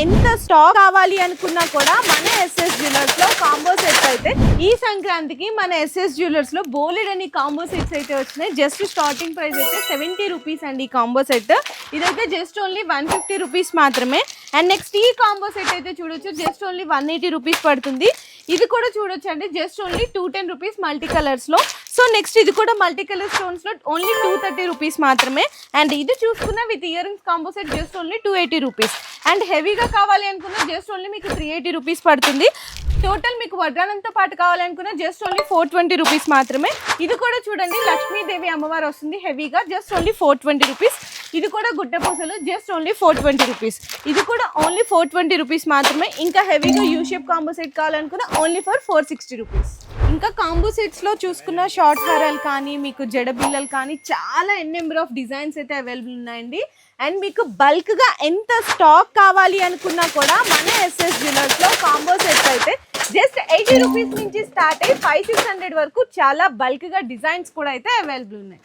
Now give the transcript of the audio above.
ఎంత స్టాక్ కావాలి అనుకున్నా కూడా మన ఎస్ఎస్ జ్యువెలర్స్లో కాంబో సెట్స్ అయితే ఈ సంక్రాంతికి మన ఎస్ఎస్ జ్యువెలర్స్లో బోలెడ్ అని కాంబో సెట్స్ అయితే వచ్చినాయి. జస్ట్ స్టార్టింగ్ ప్రైస్ అయితే సెవెంటీ రూపీస్ అండి ఈ కాంబో సెట్ ఇదైతే just only one fifty rupees మాత్రమే. అండ్ నెక్స్ట్ ఈ కాంబో సెట్ అయితే చూడొచ్చు. Just only one eighty rupees పడుతుంది. ఇది కూడా చూడొచ్చు అండి. Just only two ten rupees multi కలర్స్లో. సో నెక్స్ట్ ఇది కూడా మల్టీ కలర్ స్టోన్స్లో ఓన్లీ టూ థర్టీ రూపీస్ మాత్రమే. అండ్ ఇది చూసుకున్న with earrings combo set just only two eighty rupees and హెవీగా కావాలి అనుకున్న జస్ట్ ఓన్లీ మీకు త్రీ ఎయిటీ రూపీస్ పడుతుంది. టోటల్ మీకు వడ్రానంతో పాటు కావాలనుకున్న just only four twenty rupees మాత్రమే. ఇది కూడా చూడండి లక్ష్మీదేవి అమ్మవారు వస్తుంది హెవీగా just only four twenty rupees. ఇది కూడా గుడ్డ పూసలు just only four twenty rupees ఇది కూడా ఓన్లీ ఫోర్ ట్వంటీ రూపీస్ మాత్రమే. ఇంకా హెవీగా యూ షేప్ కాంబో సెట్ కావాలనుకున్న only for four sixty rupees ఇంకా కాంబో సెట్స్లో చూసుకున్న షార్ట్ హారాలు కానీ మీకు జడ బిల్లలు కానీ చాలా ఎన్ నెంబర్ ఆఫ్ డిజైన్స్ అయితే అవైలబుల్ ఉన్నాయండి. అండ్ మీకు బల్క్గా ఎంత స్టాక్ కావాలి అనుకున్నా కూడా మన ఎస్ఎస్ జ్యువెలర్స్లో కాంబో సెట్స్ అయితే జస్ట్ ఎయిటీ రూపీస్ నుంచి స్టార్ట్ అయ్యి ఫైవ్ సిక్స్ హండ్రెడ్ వరకు చాలా బల్క్గా డిజైన్స్ కూడా అయితే అవైలబుల్ ఉన్నాయి.